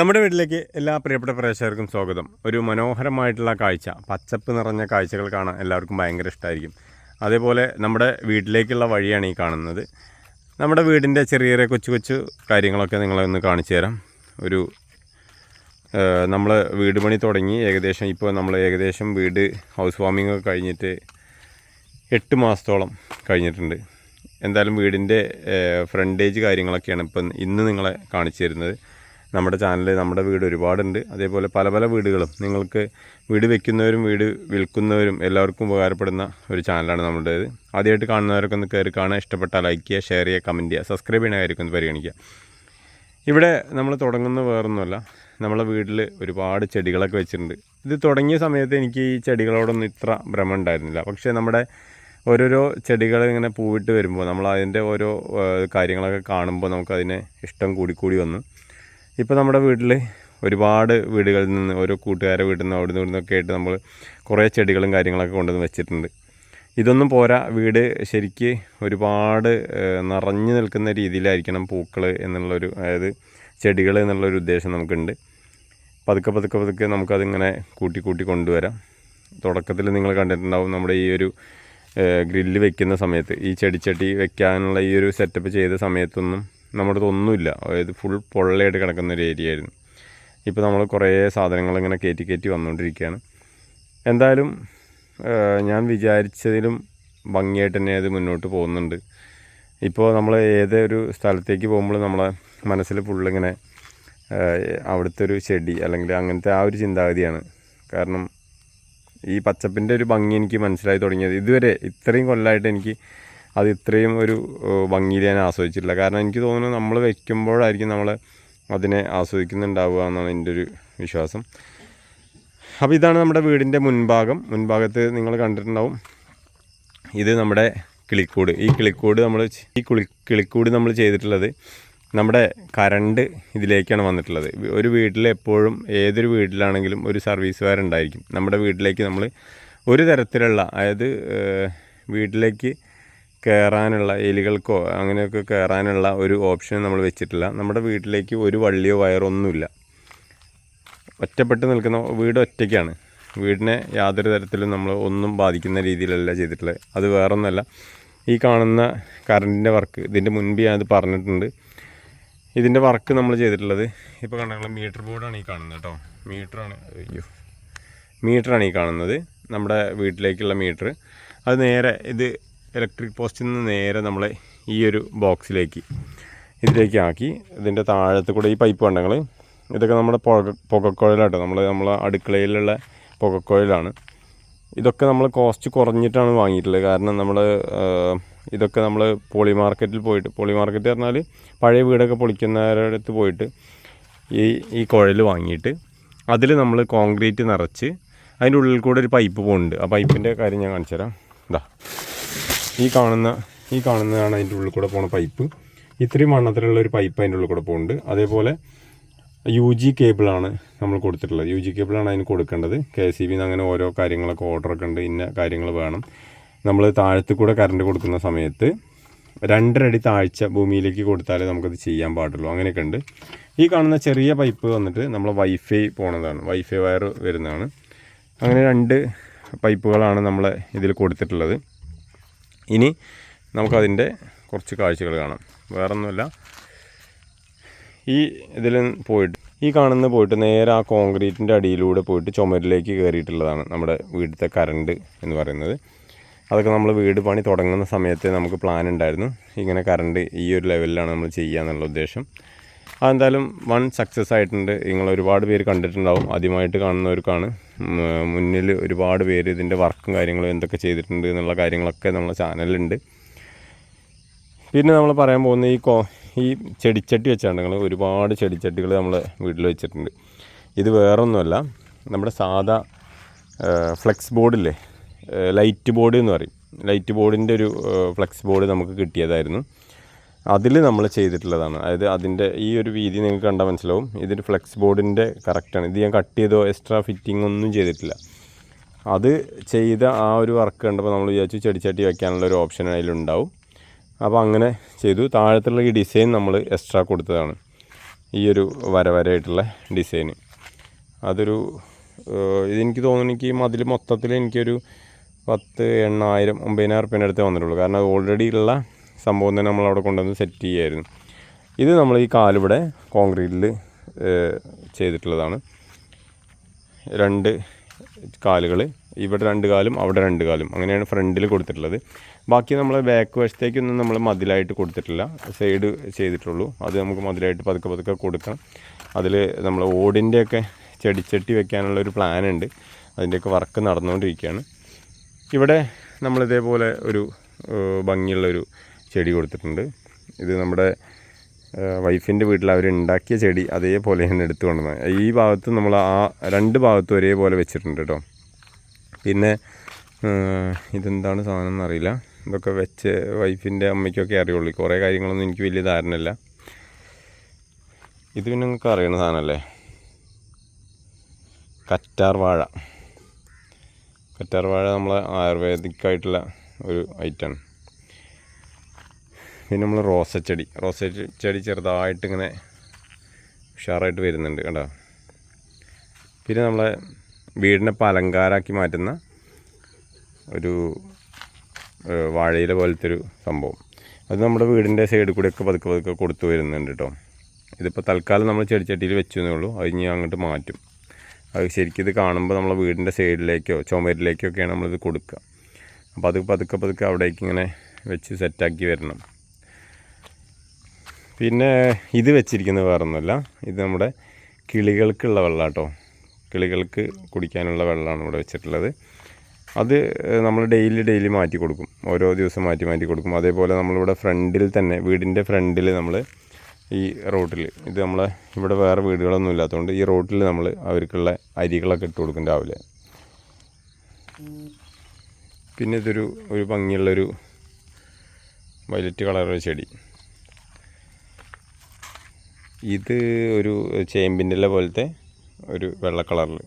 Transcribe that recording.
നമ്മുടെ വീട്ടിലേക്ക് എല്ലാ പ്രിയപ്പെട്ട പ്രേക്ഷകർക്കും സ്വാഗതം. ഒരു മനോഹരമായിട്ടുള്ള കാഴ്ച പച്ചപ്പ് നിറഞ്ഞ കാഴ്ചകൾ കാണാൻ എല്ലാവർക്കും ഭയങ്കര ഇഷ്ടമായിരിക്കും അതേപോലെ നമ്മുടെ വീട്ടിലേക്കുള്ള വഴിയാണ് ഈ കാണുന്നത്. നമ്മുടെ വീടിന്റെ ചെറിയ ചെറിയ കൊച്ചു കൊച്ചു കാര്യങ്ങളൊക്കെ നിങ്ങളെ ഒന്ന് കാണിച്ചു തരാം. ഒരു നമ്മൾ വീട് പണി തുടങ്ങി. ഏകദേശം ഇപ്പോൾ നമ്മൾ ഏകദേശം വീട് ഹൗസ് വാമിംഗ് ഒക്കെ കഴിഞ്ഞിട്ട് എട്ട് മാസത്തോളം കഴിഞ്ഞിട്ടുണ്ട്. എന്തായാലും വീടിന്റെ ഫ്രണ്ടേജ് കാര്യങ്ങളൊക്കെയാണ് ഇപ്പം ഇന്ന് നിങ്ങളെ കാണിച്ചു തരുന്നത്. നമ്മുടെ ചാനലിൽ നമ്മുടെ വീട് ഒരുപാടുണ്ട്. അതേപോലെ പല പല വീടുകളും. നിങ്ങൾക്ക് വീട് വെക്കുന്നവരും വീട് വിൽക്കുന്നവരും എല്ലാവർക്കും ഉപകാരപ്പെടുന്ന ഒരു ചാനലാണ് നമ്മുടേത്. ആദ്യമായിട്ട് കാണുന്നവരൊക്കെ ഒന്ന് കയറി കാണാൻ ഇഷ്ടപ്പെട്ടാൽ ലൈക്ക് ചെയ്യുക ഷെയർ ചെയ്യുക കമന്റ് ചെയ്യുക സബ്സ്ക്രൈബ് ചെയ്യണമായിരിക്കും ഒന്ന് പരിഗണിക്കുക. ഇവിടെ നമ്മൾ തുടങ്ങുന്ന വേറൊന്നുമല്ല. നമ്മളെ വീട്ടിൽ ഒരുപാട് ചെടികളൊക്കെ വെച്ചിട്ടുണ്ട്. ഇത് തുടങ്ങിയ സമയത്ത് എനിക്ക് ഈ ചെടികളോടൊന്നും ഇത്ര ഭ്രമം ഉണ്ടായിരുന്നില്ല പക്ഷേ നമ്മുടെ ഓരോരോ ചെടികൾ ഇങ്ങനെ പൂവിട്ട് വരുമ്പോൾ നമ്മൾ അതിന്റെ ഓരോ കാര്യങ്ങളൊക്കെ കാണുമ്പോൾ നമുക്കതിനെ ഇഷ്ടം കൂടിക്കൂടി വന്നു. ഇപ്പോൾ നമ്മുടെ വീട്ടിൽ ഒരുപാട് വീടുകളിൽ നിന്ന് ഓരോ കൂട്ടുകാരെ വീട്ടിൽ നിന്ന് അവിടുന്ന് ഇവിടുന്നൊക്കെ ആയിട്ട് നമ്മൾ കുറേ ചെടികളും കാര്യങ്ങളൊക്കെ കൊണ്ടുവന്ന് വെച്ചിട്ടുണ്ട്. ഇതൊന്നും പോരാ. വീട് ശരിക്ക് ഒരുപാട് നിറഞ്ഞു നിൽക്കുന്ന രീതിയിലായിരിക്കണം പൂക്കൾ എന്നുള്ളൊരു അതായത് ചെടികൾ എന്നുള്ളൊരു ഉദ്ദേശം നമുക്കുണ്ട്. പതുക്കെ പതുക്കെ പതുക്കെ നമുക്കതിങ്ങനെ കൂട്ടി കൂട്ടി കൊണ്ടുവരാം. തുടക്കത്തിൽ നിങ്ങൾ കണ്ടിട്ടുണ്ടാവും നമ്മുടെ ഈ ഒരു ഗ്രില്ല് വെക്കുന്ന സമയത്ത് ഈ ചെടിച്ചട്ടി വെക്കാനുള്ള ഈ ഒരു സെറ്റപ്പ് ചെയ്ത സമയത്തൊന്നും നമ്മുടെ അടുത്തൊന്നുമില്ല അതായത് ഫുൾ പൊള്ളയായിട്ട് കിടക്കുന്ന ഒരു ഏരിയ ആയിരുന്നു. ഇപ്പോൾ നമ്മൾ കുറേ സാധനങ്ങൾ ഇങ്ങനെ കയറ്റി കയറ്റി വന്നുകൊണ്ടിരിക്കുകയാണ് എന്തായാലും ഞാൻ വിചാരിച്ചതിലും ഭംഗിയായിട്ട് തന്നെ അത് മുന്നോട്ട് പോകുന്നുണ്ട്. ഇപ്പോൾ നമ്മൾ ഏതൊരു സ്ഥലത്തേക്ക് പോകുമ്പോൾ നമ്മളെ മനസ്സിൽ ഫുള്ളിങ്ങനെ അവിടുത്തെ ഒരു ചെടി അല്ലെങ്കിൽ അങ്ങനത്തെ ആ ഒരു ചിന്താഗതിയാണ്. കാരണം ഈ പച്ചപ്പിന്റെ ഒരു ഭംഗി എനിക്ക് മനസ്സിലായി തുടങ്ങിയത് ഇതുവരെ. ഇത്രയും കൊല്ലമായിട്ട് എനിക്ക് അത് ഇത്രയും ഒരു ഭംഗിയിൽ ഞാൻ ആസ്വദിച്ചിട്ടില്ല. കാരണം എനിക്ക് തോന്നുന്നു നമ്മൾ വയ്ക്കുമ്പോഴായിരിക്കും നമ്മൾ അതിനെ ആസ്വദിക്കുന്നുണ്ടാവുക എന്നാണ് എന്റെ ഒരു വിശ്വാസം. അപ്പോൾ ഇതാണ് നമ്മുടെ വീടിന്റെ മുൻഭാഗം. മുൻഭാഗത്ത് നിങ്ങൾ കണ്ടിട്ടുണ്ടാവും. ഇത് നമ്മുടെ കിളിക്കൂട്. ഈ കിളിക്കൂട് നമ്മൾ ഈ കുളി കിളിക്കൂട് നമ്മൾ ചെയ്തിട്ടുള്ളത് നമ്മുടെ കറണ്ട് ഇതിലേക്കാണ് വന്നിട്ടുള്ളത്. ഒരു വീട്ടിൽ എപ്പോഴും ഏതൊരു വീട്ടിലാണെങ്കിലും ഒരു സർവീസ് വയർ ഉണ്ടായിരിക്കും നമ്മുടെ വീട്ടിലേക്ക് നമ്മൾ ഒരു തരത്തിലുള്ള അതായത് വീട്ടിലേക്ക് കയറാനുള്ള എലികൾക്കോ അങ്ങനെയൊക്കെ കയറാനുള്ള ഒരു ഓപ്ഷൻ നമ്മൾ വെച്ചിട്ടില്ല. നമ്മുടെ വീട്ടിലേക്ക് ഒരു വള്ളിയോ വയറോ ഒന്നുമില്ല. ഒറ്റപ്പെട്ട് നിൽക്കുന്ന വീട് ഒറ്റയ്ക്കാണ്. വീടിനെ യാതൊരു തരത്തിലും നമ്മൾ ഒന്നും ബാധിക്കുന്ന രീതിയിലല്ല ചെയ്തിട്ടുള്ളത്. അത് വേറൊന്നുമല്ല ഈ കാണുന്ന കറണ്ടിന്റെ വർക്ക് ഇതിന്റെ മുൻപ് ഞാനത് പറഞ്ഞിട്ടുണ്ട്. ഇതിന്റെ വർക്ക് നമ്മൾ ചെയ്തിട്ടുള്ളത് ഇപ്പോൾ കണ്ടെങ്കിൽ മീറ്റർ ബോർഡാണ് ഈ കാണുന്നത് കേട്ടോ. മീറ്ററാണ് അയ്യോ. മീറ്ററാണ് ഈ കാണുന്നത്. നമ്മുടെ വീട്ടിലേക്കുള്ള മീറ്റർ. അത് നേരെ ഇത് ഇലക്ട്രിക് പോസ്റ്റിൽ നിന്ന് നേരെ നമ്മളെ ഈ ഒരു ബോക്സിലേക്ക് ഇതിലേക്ക് ആക്കി ഇതിന്റെ താഴത്ത് കൂടെ ഈ പൈപ്പ് കണ്ടങ്ങൾ. ഇതൊക്കെ നമ്മുടെ പുക പുകക്കുഴലാട്ടോ. നമ്മൾ നമ്മളെ അടുക്കളയിലുള്ള പുകക്കുഴലാണ്. ഇതൊക്കെ നമ്മൾ കോസ്റ്റ് കുറഞ്ഞിട്ടാണ് വാങ്ങിയിട്ടുള്ളത്. കാരണം നമ്മൾ ഇതൊക്കെ നമ്മൾ പോളി മാർക്കറ്റിൽ പോയിട്ട് പോളി മാർക്കറ്റ് പറഞ്ഞാൽ പഴയ വീടൊക്കെ പൊളിക്കുന്നവരുടെ അടുത്ത് പോയിട്ട് ഈ ഈ കുഴൽ വാങ്ങിയിട്ട് അതിൽ നമ്മൾ കോൺക്രീറ്റ് നിറച്ച് അതിന്റെ ഉള്ളിൽ കൂടെ ഒരു പൈപ്പ് പോകുന്നുണ്ട് ആ പൈപ്പിന്റെ കാര്യം ഞാൻ കാണിച്ചു തരാം ഇതാ ഈ കാണുന്ന ഈ കാണുന്നതാണ് അതിന്റെ ഉള്ളിൽ കൂടെ പോണ പൈപ്പ്. ഇത്രയും വണ്ണത്തിലുള്ള ഒരു പൈപ്പ് അതിന്റെ ഉള്ളിൽ കൂടെ പോകുന്നുണ്ട് അതേപോലെ യു ജി കേബിളാണ് നമ്മൾ കൊടുത്തിട്ടുള്ളത്. യു ജി കേബിളാണ് അതിന് കൊടുക്കേണ്ടത്. കെ സി ബിന്ന് അങ്ങനെ ഓരോ കാര്യങ്ങളൊക്കെ ഓർഡറൊക്കെ ഉണ്ട്. ഇന്ന കാര്യങ്ങൾ വേണം. നമ്മൾ താഴത്ത് കൂടെ കറണ്ട് കൊടുക്കുന്ന സമയത്ത് രണ്ടരടി താഴ്ച ഭൂമിയിലേക്ക് കൊടുത്താലേ നമുക്കത് ചെയ്യാൻ പാടുള്ളൂ. അങ്ങനെയൊക്കെ ഉണ്ട്. ഈ കാണുന്ന ചെറിയ പൈപ്പ് വന്നിട്ട് നമ്മൾ വൈഫൈ പോണതാണ്. വൈഫൈ വയർ വരുന്നതാണ്. അങ്ങനെ രണ്ട് പൈപ്പുകളാണ് നമ്മൾ ഇതിൽ കൊടുത്തിട്ടുള്ളത്. ഇനി നമുക്കതിന്റെ കുറച്ച് കാഴ്ചകൾ കാണാം. വേറൊന്നുമല്ല. ഈ ഇതിൽ പോയിട്ട് ഈ കാണുന്ന പോയിട്ട് നേരെ ആ കോൺക്രീറ്റിന്റെ അടിയിലൂടെ പോയിട്ട് ചുമരിലേക്ക് കയറിയിട്ടുള്ളതാണ് നമ്മുടെ വീട്ടിലത്തെ കറണ്ട് എന്ന് പറയുന്നത്. അതൊക്കെ നമ്മൾ വീട് പണി തുടങ്ങുന്ന സമയത്ത് നമുക്ക് പ്ലാൻ ഉണ്ടായിരുന്നു. ഇങ്ങനെ കറണ്ട് ഈ ഒരു ലെവലിലാണ് നമ്മൾ ചെയ്യുക എന്നുള്ള ഉദ്ദേശം. അതെന്തായാലും വൺ സക്സസ് ആയിട്ടുണ്ട്. നിങ്ങൾ ഒരുപാട് പേര് കണ്ടിട്ടുണ്ടാവും. ആദ്യമായിട്ട് കാണുന്നവർക്കാണ്. മുന്നിൽ ഒരുപാട് പേര് ഇതിന്റെ വർക്കും കാര്യങ്ങളും എന്തൊക്കെ ചെയ്തിട്ടുണ്ട് എന്നുള്ള കാര്യങ്ങളൊക്കെ നമ്മളെ ചാനലുണ്ട് പിന്നെ നമ്മൾ പറയാൻ പോകുന്ന ഈ കോ ഈ ചെടിച്ചട്ടി വെച്ചാണ് നിങ്ങൾ ഒരുപാട് ചെടിച്ചട്ടികൾ നമ്മൾ വീട്ടിൽ വെച്ചിട്ടുണ്ട്. ഇത് വേറൊന്നുമല്ല. നമ്മുടെ സാധാ ഫ്ലെക്സ് ബോർഡില്ലേ ലൈറ്റ് ബോർഡ് എന്ന് പറയും. ലൈറ്റ് ബോർഡിന്റെ ഒരു ഫ്ലെക്സ് ബോർഡ് നമുക്ക് കിട്ടിയതായിരുന്നു. അതിൽ നമ്മൾ ചെയ്തിട്ടുള്ളതാണ്. അതായത് അതിന്റെ ഈ ഒരു വീതി നിങ്ങൾക്ക് കണ്ടാൽ മനസ്സിലാവും. ഇതൊരു ഫ്ലെക്സ് ബോർഡിന്റെ കറക്റ്റാണ് ഇത് ഞാൻ കട്ട് ചെയ്തോ എക്സ്ട്രാ ഫിറ്റിംഗ് ഒന്നും ചെയ്തിട്ടില്ല. അത് ചെയ്ത ആ ഒരു വർക്ക് കണ്ടപ്പോൾ നമ്മൾ വിചാരിച്ചു ചെടിച്ചട്ടി വയ്ക്കാനുള്ള ഒരു ഓപ്ഷൻ അതിലുണ്ടാവും അപ്പോൾ അങ്ങനെ ചെയ്തു. താഴത്തുള്ള ഈ ഡിസൈൻ നമ്മൾ എക്സ്ട്രാ കൊടുത്തതാണ്. ഈ ഒരു വര വരയായിട്ടുള്ള ഡിസൈന് അതൊരു ഇതെനിക്ക് തോന്നുന്നു എനിക്ക് മതിൽ മൊത്തത്തിൽ എനിക്കൊരു പത്ത് എണ്ണായിരം ഒമ്പതിനായിരം റുപ്യേന്റെ അടുത്തേ വന്നിട്ടുള്ളൂ. കാരണം ഓൾറെഡി ഉള്ള സംഭവം തന്നെ നമ്മൾ അവിടെ കൊണ്ടുവന്ന് സെറ്റ് ചെയ്യായിരുന്നു ഇത് നമ്മൾ ഈ കാലിവിടെ കോൺക്രീറ്റിൽ ചെയ്തിട്ടുള്ളതാണ്. രണ്ട് കാലുകൾ ഇവിടെ രണ്ട് കാലും അവിടെ രണ്ട് കാലും. അങ്ങനെയാണ് ഫ്രണ്ടിൽ കൊടുത്തിട്ടുള്ളത്. ബാക്കി നമ്മൾ ബാക്ക് വശത്തേക്കൊന്നും നമ്മൾ മതിലായിട്ട് കൊടുത്തിട്ടില്ല. സൈഡ് ചെയ്തിട്ടുള്ളൂ. അത് നമുക്ക് മതിലായിട്ട് പതുക്കെ പതുക്കെ കൊടുക്കണം. അതിൽ നമ്മൾ ഓടിന്റെയൊക്കെ ചെടിച്ചട്ടി വെക്കാനുള്ള ഒരു പ്ലാൻ ഉണ്ട്. അതിന്റെയൊക്കെ വർക്ക് നടന്നുകൊണ്ടിരിക്കുകയാണ്. ഇവിടെ നമ്മൾ ഇതേപോലെ ഒരു ഭംഗിയുള്ളൊരു ചെടി കൊടുത്തിട്ടുണ്ട്. ഇത് നമ്മുടെ വൈഫിന്റെ വീട്ടിൽ അവർ ഉണ്ടാക്കിയ ചെടി അതേപോലെ തന്നെ എടുത്തു കൊണ്ടുവന്നത് ഈ ഭാഗത്ത് നമ്മൾ ആ രണ്ട് ഭാഗത്തും ഒരേപോലെ വെച്ചിട്ടുണ്ട് കേട്ടോ. പിന്നെ ഇതെന്താണ് സാധനം എന്നറിയില്ല. ഇതൊക്കെ വെച്ച് വൈഫിന്റെ അമ്മയ്ക്കൊക്കെ അറിയുള്ളൂ. കുറേ കാര്യങ്ങളൊന്നും എനിക്ക് വലിയ ധാരണയില്ല. ഇത് പിന്നെ നിങ്ങൾക്ക് അറിയണ സാധനമല്ലേ? കറ്റാർ വാഴ. കറ്റാർ വാഴ നമ്മളെ ആയുർവേദിക്കായിട്ടുള്ള ഒരു ഐറ്റമാണ് പിന്നെ നമ്മൾ റോസച്ചെടി. റോസ ചെടി ചെറുതായിട്ട് ഇങ്ങനെ ഉഷാറായിട്ട് വരുന്നുണ്ട് കേട്ടോ പിന്നെ നമ്മളെ വീടിനെ ഇപ്പോൾ അലങ്കാരമാക്കി മാറ്റുന്ന ഒരു വാഴയിലെ വാഴയില പോലത്തെ ഒരു സംഭവം. അത് നമ്മുടെ വീടിന്റെ സൈഡിൽ കൂടെയൊക്കെ പതുക്കെ പതുക്കെ കൊടുത്തു വരുന്നുണ്ട് കേട്ടോ. ഇതിപ്പോൾ തൽക്കാലം നമ്മൾ ചെടിച്ചട്ടിയിൽ വെച്ചു എന്നേ ഉള്ളൂ അത് ഇനി അങ്ങോട്ട് മാറ്റും. അത് ശരിക്കും ഇത് കാണുമ്പോൾ നമ്മളെ വീടിന്റെ സൈഡിലേക്കോ ചുമരിലേക്കോ ഒക്കെയാണ് നമ്മളിത് കൊടുക്കുക. അപ്പോൾ അത് പതുക്കെ പതുക്കെ അവിടേക്ക് ഇങ്ങനെ വെച്ച് സെറ്റാക്കി വരണം. പിന്നെ ഇത് വെച്ചിരിക്കുന്നത് വേറൊന്നുമല്ല. ഇത് നമ്മുടെ കിളികൾക്കുള്ള വെള്ളം കേട്ടോ കിളികൾക്ക് കുടിക്കാനുള്ള വെള്ളമാണ് ഇവിടെ വെച്ചിട്ടുള്ളത്. അത് നമ്മൾ ഡെയിലി ഡെയിലി മാറ്റി കൊടുക്കും. ഓരോ ദിവസം മാറ്റി മാറ്റി കൊടുക്കും. അതേപോലെ നമ്മളിവിടെ ഫ്രണ്ടിൽ തന്നെ വീടിന്റെ ഫ്രണ്ടിൽ നമ്മൾ ഈ റോട്ടിൽ ഇത് നമ്മളെ ഇവിടെ വേറെ വീടുകളൊന്നും ഇല്ലാത്തതുകൊണ്ട് ഈ റോട്ടിൽ നമ്മൾ അവർക്കുള്ള അരികളൊക്കെ ഇട്ട് കൊടുക്കും രാവിലെ. പിന്നെ ഇതൊരു ഒരു ഭംഗിയുള്ളൊരു വയലറ്റ് കളറുള്ള ചെടി. ഇത് ഒരു ചേമ്പിന്റെ ഇല പോലത്തെ ഒരു വെള്ള കളറിൽ